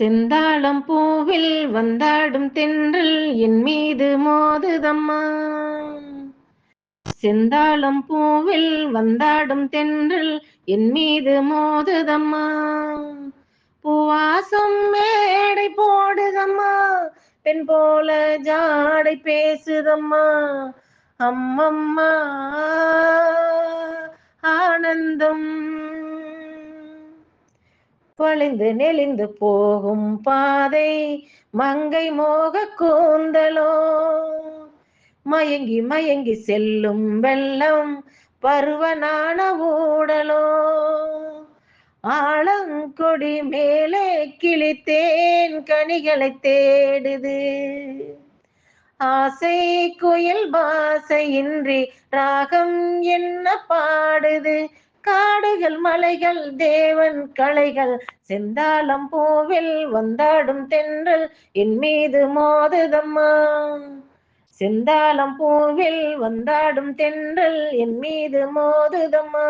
செந்தாளம் பூவில் வந்தாடும் தென்றல் என் மீது மோதுதம்மா. செந்தாளம் பூவில் வந்தாடும் தென்றல் என் மீது மோதுதம்மா. பூவாசம் மேடை போடுதம்மா. பெண் போல ஜாடை பேசுதம்மா. அம்மம்மா ஆனந்தம் வளைந்து நெளிந்து போகும் பாதை மங்கை மோக கூந்தலோ. மயங்கி மயங்கி செல்லும் வெள்ளம் பருவனான ஊடலோ. ஆழங்கொடி மேலே கிளித்தேன் கனிகளை தேடுது. ஆசை குயில் பாசையின்றி ராகம் என்ன பாடுது? கா மலைகள் மலைகள் தேவன் கலைகள் செந்தாளம் பூவில் வந்தாடும் தென்றல் என் மீது மோதுதம்மா. செந்தாளம் பூவில் வந்தாடும் தென்றல் என் மீது மோதுதம்மா.